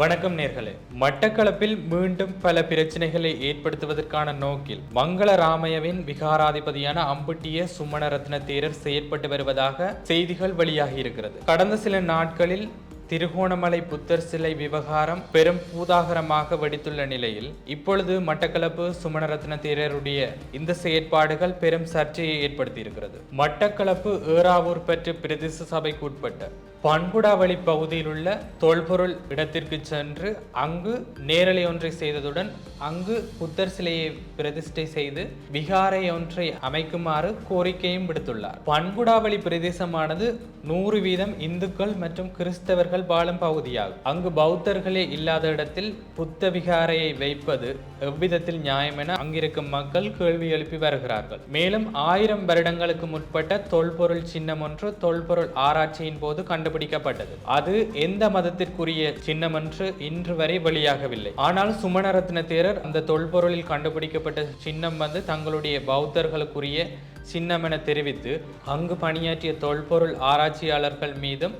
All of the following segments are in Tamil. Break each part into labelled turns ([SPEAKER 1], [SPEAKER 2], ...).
[SPEAKER 1] வணக்கம் நேர்களே. மட்டக்களப்பில் மீண்டும் பல பிரச்சனைகளை ஏற்படுத்துவதற்கான நோக்கில் மங்கள ராமையவின் விகாராதிபதியான அம்புட்டிய சுமணரத்ன தேரர் செயற்பட்டு வருவதாக செய்திகள் வெளியாகி இருக்கிறது கடந்த சில நாட்களில் திருகோணமலை புத்தர் சிலை விவகாரம் பெரும் பூதாகரமாக வெடித்துள்ள நிலையில் இப்பொழுது மட்டக்களப்பு சுமணரத்ன தேரருடைய இந்த செயற்பாடுகள் பெரும் சர்ச்சையை ஏற்படுத்தியிருக்கிறது. மட்டக்களப்பு ஏறாவூர் பெற்று பிரதேச சபைக்குட்பட்ட பண்குடாவளி பகுதியில் உள்ள தொல்பொருள் இடத்திற்கு சென்று அங்கு நேரலை ஒன்றை செய்ததுடன் அங்கு புத்தர் சிலையை பிரதிஷ்டை செய்து விகாரை ஒன்றை அமைக்குமாறு கோரிக்கையும் விடுத்துள்ளார். பண்குடாவளி பிரதேசமானது நூறு வீதம் இந்துக்கள் மற்றும் கிறிஸ்தவர்கள் வாழும் பகுதியாகும். அங்கு பௌத்தர்களே இல்லாத இடத்தில் புத்த விகாரையை வைப்பது எவ்விதத்தில் நியாயம் என அங்கிருக்கும் மக்கள் கேள்வி எழுப்பி வருகிறார்கள். மேலும் ஆயிரம் வருடங்களுக்கு முற்பட்ட தொல்பொருள் சின்னம் ஒன்று தொல்பொருள் ஆராய்ச்சியின் போது கண்டுபிடிக்கப்பட்டது. அது எந்த மதத்திற்குரிய சின்னம் என்று இன்று வரை வெளியாகவில்லை. ஆனால் சுமணரத்ன தேரர் அந்த தொல்பொருளில் கண்டுபிடிக்கப்பட்ட சின்னம் வந்து தங்களுடைய பௌத்தர்களுக்குரிய சின்னம் என தெரிவித்து அங்கு பணியாற்றிய தொல்பொருள் ஆராய்ச்சியாளர்கள் மீதும்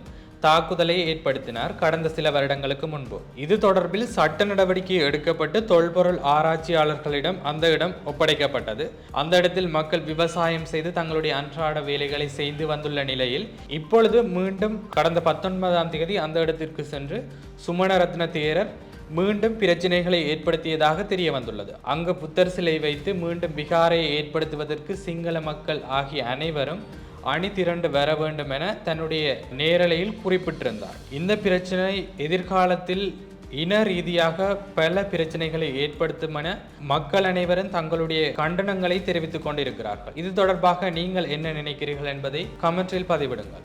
[SPEAKER 1] தாக்குதலை ஏற்படுத்தினார் கடந்த சில வருடங்களுக்கு முன்பு. இது தொடர்பில் சட்ட நடவடிக்கை எடுக்கப்பட்டு தொல்பொருள் ஆராய்ச்சியாளர்களிடம் அந்த இடம் ஒப்படைக்கப்பட்டது. அந்த இடத்தில் மக்கள் விவசாயம் செய்து தங்களுடைய அன்றாட வேலைகளை செய்து வந்துள்ள நிலையில் இப்பொழுது மீண்டும் கடந்த பத்தொன்பதாம் தேதி அந்த இடத்திற்கு சென்று சுமணரத்ன தேரர் மீண்டும் பிரச்சனைகளை ஏற்படுத்தியதாக தெரிய வந்துள்ளது அங்கு புத்தர் சிலை வைத்து மீண்டும் விகாரை ஏற்படுத்துவதற்கு சிங்கள மக்கள் ஆகிய அனைவரும் அணி திரண்டு வர வேண்டும் என தன்னுடைய நேரலையில் குறிப்பிட்டிருந்தார். இந்த பிரச்சனை எதிர்காலத்தில் இன ரீதியாக பல பிரச்சனைகளை ஏற்படுத்தும் என மக்கள் அனைவரும் தங்களுடைய கண்டனங்களை தெரிவித்துக் கொண்டிருக்கிறார்கள். இது தொடர்பாக நீங்கள் என்ன நினைக்கிறீர்கள் என்பதை கமெண்டில் பதிவிடுங்கள்.